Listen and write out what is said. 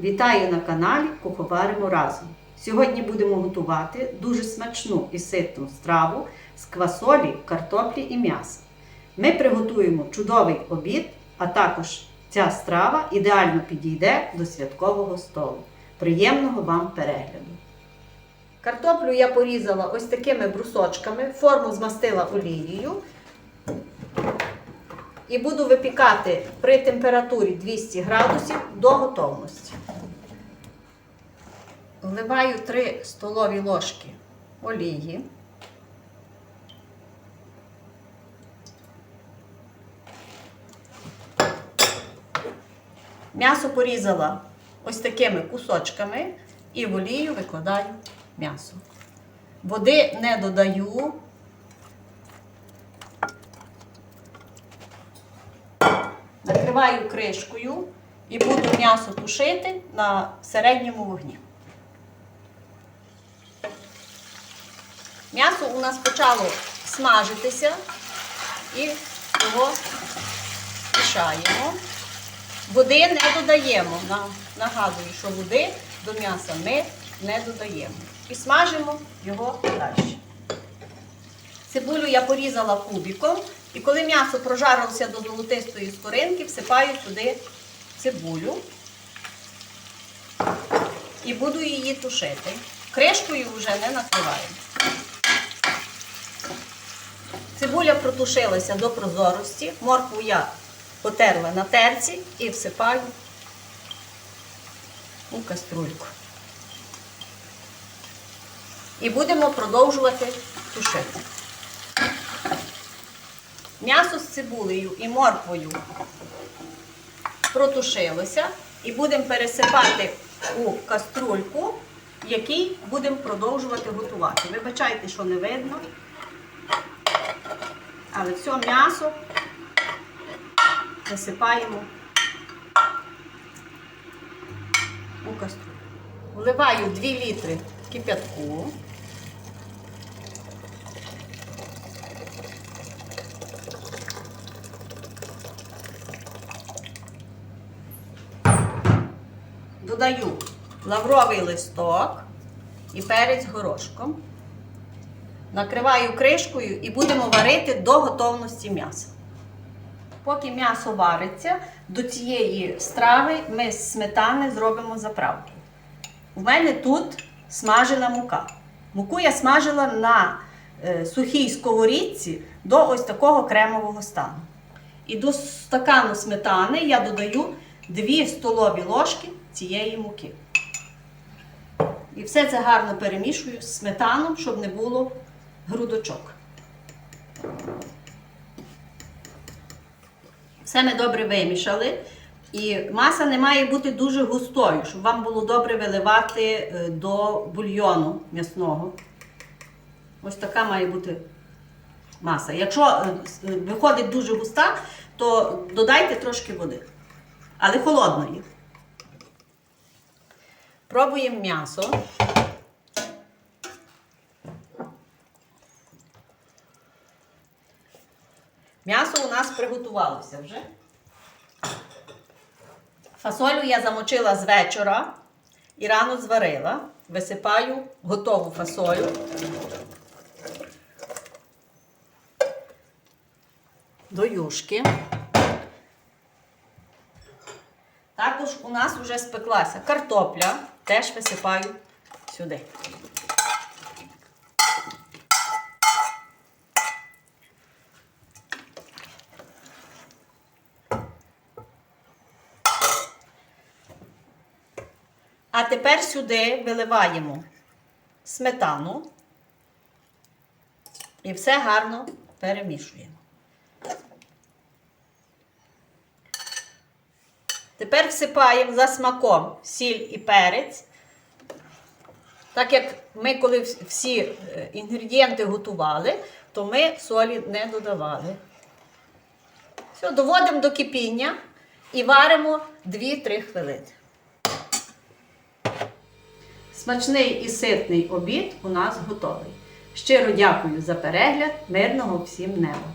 Вітаю на каналі Куховаримо разом. Сьогодні будемо готувати дуже смачну і ситну страву з квасолі, картоплі і м'яса. Ми приготуємо чудовий обід, а також ця страва ідеально підійде до святкового столу. Приємного вам перегляду! Картоплю я порізала ось такими брусочками, форму змастила олією. І буду випікати при температурі 200 градусів до готовності. Вливаю 3 столові ложки олії. М'ясо порізала ось такими кусочками і в олію викладаю м'ясо. Води не додаю. Накриваю кришкою і буду м'ясо тушити на середньому вогні. М'ясо у нас почало смажитися і його мішаємо. Води не додаємо. Нагадую, що води до м'яса ми не додаємо. І смажимо його далі. Цибулю я порізала кубиком, і коли м'ясо прожарилося до золотистої скоринки, всипаю туди цибулю і буду її тушити. Кришкою вже не накриваю. Цибуля протушилася до прозорості, моркву я потерла на терці і всипаю у каструльку. І будемо продовжувати тушити. М'ясо з цибулею і морквою протушилося і будемо пересипати у каструльку, в якій будемо продовжувати готувати. Вибачайте, що не видно, але все м'ясо засипаємо у каструльку. Вливаю 2 літри кип'ятку. Додаю лавровий листок і перець горошком. Накриваю кришкою і будемо варити до готовності м'яса. Поки м'ясо вариться, до цієї страви ми з сметани зробимо заправки. У мене тут смажена мука. Муку я смажила на е, сухій сковорідці до ось такого кремового стану. І до стакану сметани я додаю 2 столові ложки цієї муки. І все це гарно перемішую з сметаном, щоб не було грудочок. Все ми добре вимішали. І маса не має бути дуже густою, щоб вам було добре виливати е, до бульйону м'ясного. Ось така має бути маса. Якщо е, е, виходить дуже густа, то додайте трошки води. Але холодної. Пробуємо м'ясо. М'ясо у нас приготувалося вже. Фасолю я замочила з вечора і рано зварила. Висипаю готову фасолю. До юшки. Також у нас вже спеклася картопля, теж висипаю сюди. А тепер сюди виливаємо сметану і все гарно перемішуємо. Тепер всипаємо за смаком сіль і перець. Так як ми, коли всі е, інгредієнти готували, то ми солі не додавали. Все, доводимо до кипіння і варимо 2-3 хвилини. Смачний і ситний обід у нас готовий. Щиро дякую за перегляд, мирного всім неба!